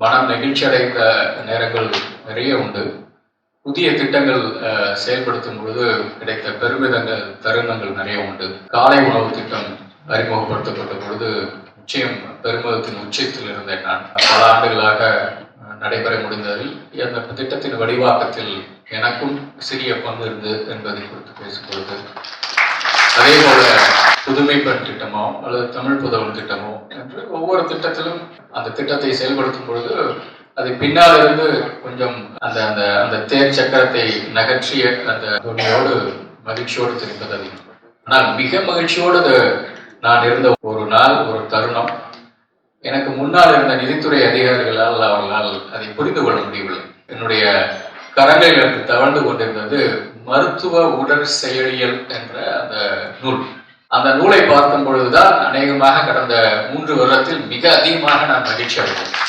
மனம் நெகிழ்ச்சி அடைந்த நேரங்கள் நிறைய உண்டு. புதிய திட்டங்கள் செயல்படுத்தும் பொழுது கிடைத்த பெருமிதங்கள் தருணங்கள் நிறைய உண்டு. காலை உணவு திட்டம் அறிமுகப்படுத்தப்பட்ட பொழுது நிச்சயம் பெருமிதத்தின் உச்சத்தில் இருந்தேன் நான். பல ஆண்டுகளாக நடைபெற முடிந்ததில் அந்த திட்டத்தின் வடிவாக்கத்தில் எனக்கும் சிறிய பங்கு இருந்தது என்பதை குறித்து பேசும்பொழுது அதே போல புதுமை பெண் திட்டமோ அல்லது தமிழ் புதவன் திட்டமோ என்று ஒவ்வொரு திட்டத்திலும் அந்த திட்டத்தை செயல்படுத்தும் பொழுது அது பின்னால் இருந்து கொஞ்சம் அந்த அந்த அந்த தேர் சக்கரத்தை நகர்ச்சிய அந்த துணியோடு மகிழ்ச்சியோடு தெரிந்தது அதிகம் ஆனால் மிக மகிழ்ச்சியோடு அது நான் இருந்த ஒரு நாள் ஒரு தருணம். எனக்கு முன்னால் இருந்த நிதித்துறை அதிகாரிகளால் அவர்களால் அதை புரிந்து கொள்ள முடியவில்லை. என்னுடைய கரங்களில் எனக்கு தவழ்ந்து கொண்டிருந்தது மருத்துவ உடற் செயலியல் என்ற அந்த நூல். அந்த நூலை பார்க்கும் பொழுதுதான் அநேகமாக கடந்த மூன்று வருடத்தில் மிக அதிகமாக நான் மகிழ்ச்சி அடைந்தேன்